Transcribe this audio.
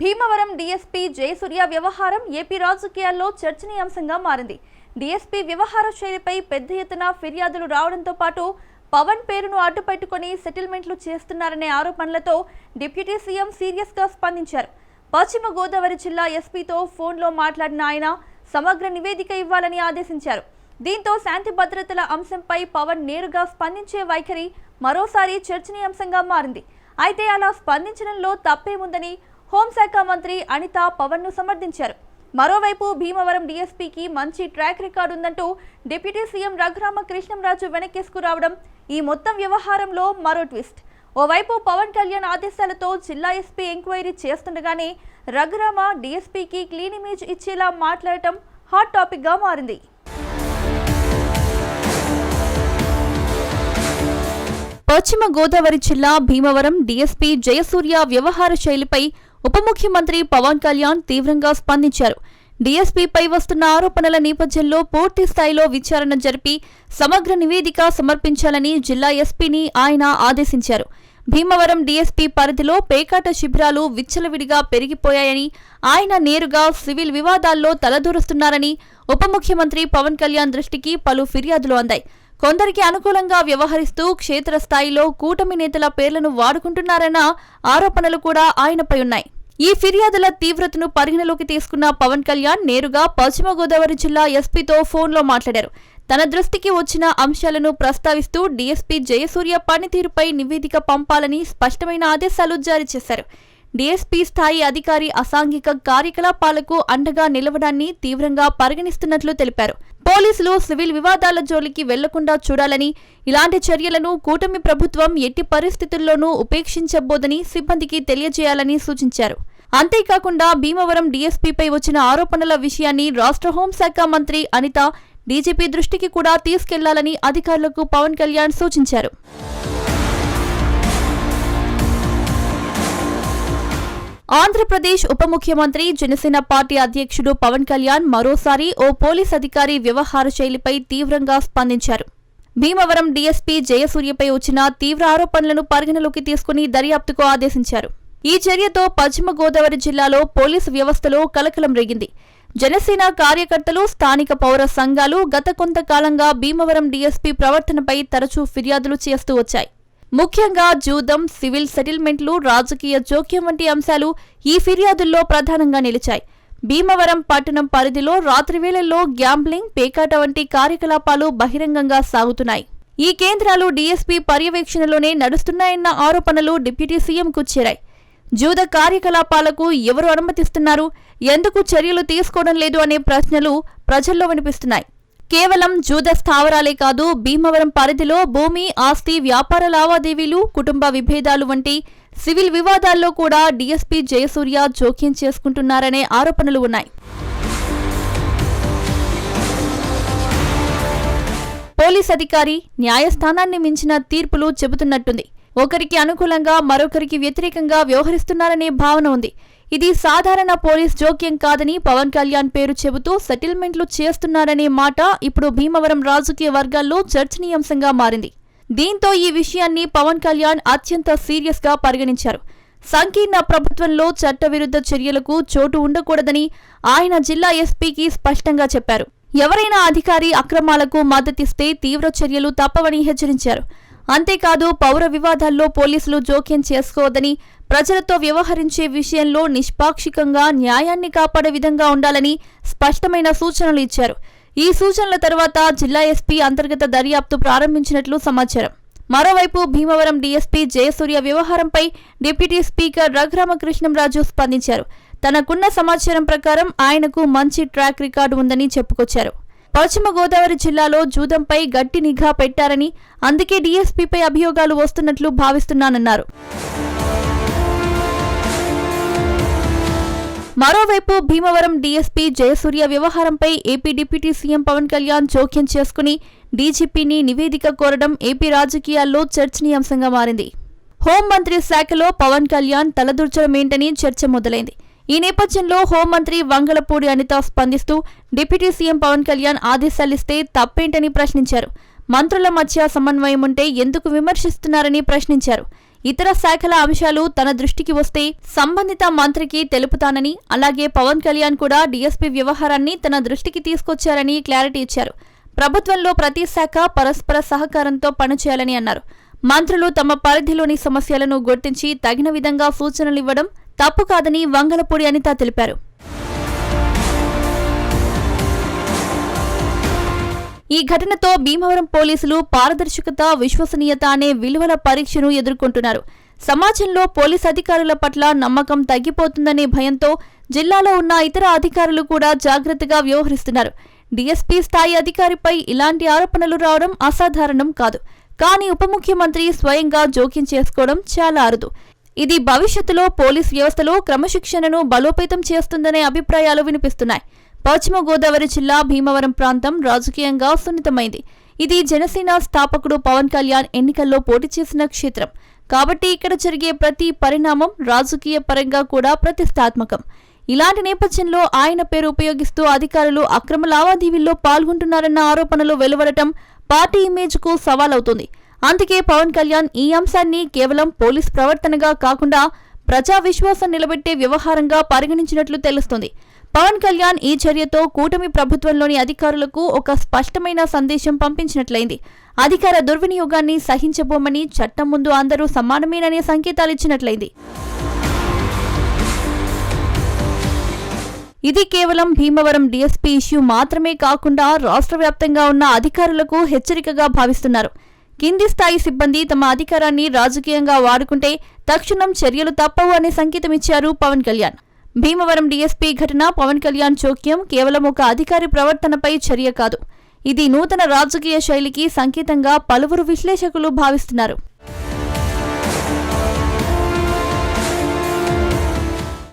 Bhimavaram DSP Jayasurya వ్యవహారం AP రాజకీయాల్లో చర్చనీయాంశంగా మారింది. డీఎస్పీ వ్యవహార శైలిపై పెద్ద ఎత్తున ఫిర్యాదులు రావడంతో పాటు పవన్ పేరును అడ్డుపెట్టుకుని సెటిల్మెంట్లు చేస్తున్నారనే ఆరోపణలతో డిప్యూటీ సీఎం సీరియస్గా స్పందించారు. పశ్చిమ గోదావరి జిల్లా ఎస్పీతో ఫోన్లో మాట్లాడిన ఆయన సమగ్ర నివేదిక ఇవ్వాలని ఆదేశించారు. దీంతో శాంతి భద్రతల అంశంపై పవన్ నేరుగా స్పందించే వైఖరి మరోసారి చర్చనీయాంశంగా మారింది. అయితే అలా స్పందించడంలో తప్పేముందని హోంశాఖ మంత్రి అనిత పవన్ను సమర్థించారు. మరోవైపు భీమవరం డీఎస్పీకి మంచి ట్రాక్ రికార్డు ఉందంటూ డిప్యూటీ సీఎం రఘురామ కృష్ణంరాజు వెనకేసుకురావడం ఈ మొత్తం వ్యవహారంలో మరో ట్విస్ట్. ఓవైపు పవన్ కళ్యాణ్ ఆదేశాలతో జిల్లా ఎస్పీ ఎంక్వైరీ చేస్తుండగానే రఘురామ డీఎస్పీకి క్లీన్ ఇమేజ్ ఇచ్చేలా మాట్లాడటం హాట్ టాపిక్గా మారింది. పశ్చిమ గోదావరి జిల్లా భీమవరం డీఎస్పీ జయసూర్య వ్యవహార శైలిపై ఉప ముఖ్యమంత్రి పవన్ కళ్యాణ్ తీవ్రంగా స్పందించారు. డీఎస్పీపై వస్తున్న ఆరోపణల నేపథ్యంలో పూర్తి స్థాయిలో విచారణ జరిపి సమగ్ర నివేదిక సమర్పించాలని జిల్లా ఎస్పీని ఆయన ఆదేశించారు. భీమవరం డీఎస్పీ పరిధిలో పేకాట శిబిరాలు విచ్చలవిడిగా పెరిగిపోయాయని ఆయన నేరుగా సివిల్ వివాదాల్లో తలదూరుస్తున్నారని ఉప ముఖ్యమంత్రి పవన్ కళ్యాణ్ దృష్టికి పలు ఫిర్యాదులు అందాయి. కొందరికి అనుకూలంగా వ్యవహరిస్తూ క్షేత్రస్థాయిలో కూటమి నేతల పేర్లను వాడుకుంటున్నారన్న ఆరోపణలు కూడా ఆయనపై ఉన్నాయి. ఈ ఫిర్యాదుల తీవ్రతను పరిగణలోకి తీసుకున్న పవన్ కళ్యాణ్ నేరుగా పశ్చిమ గోదావరి జిల్లా ఎస్పీతో ఫోన్లో మాట్లాడారు. తన దృష్టికి వచ్చిన అంశాలను ప్రస్తావిస్తూ డీఎస్పీ జయసూర్య పనితీరుపై నివేదిక పంపాలని స్పష్టమైన ఆదేశాలు జారీ చేశారు. డీఎస్పీ స్థాయి అధికారి అసాంఘిక కార్యకలాపాలకు అండగా నిలవడాన్ని తీవ్రంగా పరిగణిస్తున్నట్లు తెలిపారు. పోలీసులు సివిల్ వివాదాల జోలికి వెళ్ళకుండా చూడాలని ఇలాంటి చర్యలను కూటమి ప్రభుత్వం ఎట్టి పరిస్థితుల్లోనూ ఉపేక్షించబోదని సిబ్బందికి తెలియజేయాలని సూచించారు. అంతేకాకుండా భీమవరం డీఎస్పీపై వచ్చిన ఆరోపణల విషయాన్ని రాష్ట్ర హోంశాఖ మంత్రి అనిత డీజీపీ దృష్టికి కూడా తీసుకెళ్ళాలని అధికారులకు పవన్ కళ్యాణ్ సూచించారు. ఆంధ్రప్రదేశ్ ఉప ముఖ్యమంత్రి జనసేన పార్టీ అధ్యక్షుడు పవన్ కళ్యాణ్ మరోసారి ఓ పోలీస్ అధికారి వ్యవహార శైలిపై తీవ్రంగా స్పందించారు. భీమవరం డీఎస్పీ జయసూర్యపై వచ్చిన తీవ్ర ఆరోపణలను పరిగణలోకి తీసుకుని దర్యాప్తుకు ఆదేశించారు. ఈ చర్యతో పశ్చిమ గోదావరి జిల్లాలో పోలీసు వ్యవస్థలో కలకలం రేగింది. జనసేన కార్యకర్తలు స్థానిక పౌర సంఘాలు గత కొంతకాలంగా భీమవరం డీఎస్పీ ప్రవర్తనపై తరచూ ఫిర్యాదులు చేస్తూ వచ్చాయి. ముఖ్యంగా జూదం సివిల్ సెటిల్మెంట్లు రాజకీయ జోక్యం వంటి అంశాలు ఈ ఫిర్యాదుల్లో ప్రధానంగా నిలిచాయి. భీమవరం పట్టణం పరిధిలో రాత్రివేళల్లో గ్యాంబ్లింగ్ పేకాట వంటి కార్యకలాపాలు బహిరంగంగా సాగుతున్నాయి. ఈ కేంద్రాలు డీఎస్పీ పర్యవేక్షణలోనే నడుస్తున్నాయన్న ఆరోపణలు డిప్యూటీ సీఎంకు చేరాయి. జూద కార్యకలాపాలకు ఎవరు అనుమతిస్తున్నారు? ఎందుకు చర్యలు తీసుకోవడం లేదు అనే ప్రశ్నలు ప్రజల్లో వినిపిస్తున్నాయి. కేవలం జూద స్థావరాలే కాదు భీమవరం పరిధిలో భూమి ఆస్తి వ్యాపార లావాదేవీలు కుటుంబ విభేదాలు వంటి సివిల్ వివాదాల్లో కూడా డీఎస్పీ జయసూర్య జోక్యం చేసుకుంటున్నారనే ఆరోపణలు ఉన్నాయి. పోలీస్ అధికారి న్యాయస్థానాన్ని మించిన తీర్పులు చెబుతున్నట్టుంది. ఒకరికి అనుకూలంగా మరొకరికి వ్యతిరేకంగా వ్యవహరిస్తున్నారనే భావన ఉంది. ఇది సాధారణ పోలీస్ జోక్యం కాదని పవన్ కళ్యాణ్ పేరు చెబుతూ సెటిల్మెంట్లు చేస్తున్నారనే మాట ఇప్పుడు భీమవరం రాజకీయ వర్గాల్లో చర్చనీయాంశంగా మారింది. దీంతో ఈ విషయాన్ని పవన్ కళ్యాణ్ అత్యంత సీరియస్గా పరిగణించారు. సంకీర్ణ ప్రభుత్వంలో చట్టవిరుద్ధ చర్యలకు చోటు ఉండకూడదని ఆయన జిల్లా ఎస్పీకి స్పష్టంగా చెప్పారు. ఎవరైనా అధికారి అక్రమాలకు మద్దతిస్తే తీవ్ర చర్యలు తప్పవని హెచ్చరించారు. అంతేకాదు పౌర వివాదాల్లో పోలీసులు జోక్యం చేసుకోవద్దని ప్రజలతో వ్యవహరించే విషయంలో నిష్పాక్షికంగా న్యాయాన్ని కాపాడే విధంగా ఉండాలని స్పష్టమైన సూచనలు ఇచ్చారు. ఈ సూచనల తర్వాత జిల్లా ఎస్పీ అంతర్గత దర్యాప్తు ప్రారంభించినట్లు సమాచారం. మరోవైపు భీమవరం డీఎస్పీ జయసూర్య వ్యవహారంపై డిప్యూటీ స్పీకర్ రఘురామకృష్ణంరాజు స్పందించారు. తనకున్న సమాచారం ప్రకారం ఆయనకు మంచి ట్రాక్ రికార్డు ఉందని చెప్పుకొచ్చారు. పశ్చిమ గోదావరి జిల్లాలో జూదంపై గట్టి నిఘా పెట్టారని అందుకే డీఎస్పీపై అభియోగాలు వస్తున్నట్లు భావిస్తున్నానన్నారు. మరోవైపు భీమవరం డీఎస్పీ జయసూర్య వ్యవహారంపై AP deputy CM Pawan Kalyan జోక్యం చేసుకుని డీజీపీని నివేదిక కోరడం ఏపీ రాజకీయాల్లో చర్చనీయాంశంగా మారింది. హోంమంత్రి శాఖలో పవన్ కళ్యాణ్ తలదూర్చడమేంటని చర్చ మొదలైంది. ఈ నేపథ్యంలో హోంమంత్రి వంగలపూడి అనిత స్పందిస్తూ డిప్యూటీ సీఎం పవన్ కళ్యాణ్ ఆదేశాలిస్తే తప్పేంటని ప్రశ్నించారు. మంత్రుల మధ్య సమన్వయం ఉంటే ఎందుకు విమర్శిస్తున్నారని ప్రశ్నించారు. ఇతర శాఖల అంశాలు తన దృష్టికి వస్తే సంబంధిత మంత్రికి తెలుపుతానని అలాగే పవన్ కళ్యాణ్ కూడా డీఎస్పీ వ్యవహారాన్ని తన దృష్టికి తీసుకొచ్చారని క్లారిటీ ఇచ్చారు. ప్రభుత్వంలో ప్రతి శాఖ పరస్పర సహకారంతో పనిచేయాలని అన్నారు. మంత్రులు తమ పరిధిలోని సమస్యలను గుర్తించి తగిన విధంగా సూచనలు ఇవ్వడం తప్పు కాదని వంగలపూడి అనిత తెలిపారు. ఈ ఘటనతో భీమవరం పోలీసులు పారదర్శకత విశ్వసనీయత అనే విలువల పరీక్షను ఎదుర్కొంటున్నారు. సమాజంలో పోలీస్ అధికారుల పట్ల నమ్మకం తగ్గిపోతుందనే భయంతో జిల్లాలో ఉన్న ఇతర అధికారులు కూడా జాగ్రత్తగా వ్యవహరిస్తున్నారు. డీఎస్పీ స్థాయి అధికారిపై ఇలాంటి ఆరోపణలు రావడం అసాధారణం కాదు. కానీ ఉప ముఖ్యమంత్రి స్వయంగా జోక్యం చేసుకోవడం చాలా అరుదు. ఇది భవిష్యత్తులో పోలీస్ వ్యవస్థలో క్రమశిక్షణను బలోపేతం చేస్తుందనే అభిప్రాయాలు వినిపిస్తున్నాయి. పశ్చిమ గోదావరి జిల్లా భీమవరం ప్రాంతం రాజకీయంగా సున్నితమైంది. ఇది జనసేన స్థాపకుడు పవన్ కళ్యాణ్ ఎన్నికల్లో పోటీ చేసిన క్షేత్రం. కాబట్టి ఇక్కడ జరిగే ప్రతి పరిణామం రాజకీయ పరంగా కూడా ప్రతిష్టాత్మకం. ఇలాంటి నేపథ్యంలో ఆయన పేరు ఉపయోగిస్తూ అధికారులు అక్రమ లావాదేవీల్లో పాల్గొంటున్నారన్న ఆరోపణలు వెలువడటం పార్టీ ఇమేజ్కు సవాల్ అవుతుంది అందుకే పవన్ కళ్యాణ్ ఈ అంశాన్ని కేవలం పోలీస్ ప్రవర్తనగా కాకుండా ప్రజా విశ్వాసం నిలబెట్టే వ్యవహారంగా పరిగణించినట్లు తెలుస్తుంది. పవన్ కళ్యాణ్ ఈ చర్యతో కూటమి ప్రభుత్వంలోని అధికారులకు ఒక స్పష్టమైన సందేశం పంపించినట్లయింది. అధికార దుర్వినియోగాన్ని సహించబోమని చట్టం ముందు అందరూ సమానమేననే సంకేతాలిచ్చినట్లయింది ఇది కేవలం భీమవరం డీఎస్పీ ఇష్యూ మాత్రమే కాకుండా రాష్ట్ర వ్యాప్తంగా ఉన్న అధికారులకు హెచ్చరికగా భావిస్తున్నారు. కింది స్థాయి సిబ్బంది తమ అధికారాన్ని రాజకీయంగా వాడుకుంటే తక్షణం చర్యలు తప్పవు అనే సంకేతమిచ్చారు పవన్ కళ్యాణ్. భీమవరం డీఎస్పీ ఘటన పవన్ కళ్యాణ్ చోక్యం కేవలం ఒక అధికారి ప్రవర్తనపై చర్య కాదు. ఇది నూతన రాజకీయ శైలికి సంకేతంగా పలువురు విశ్లేషకులు భావిస్తున్నారు.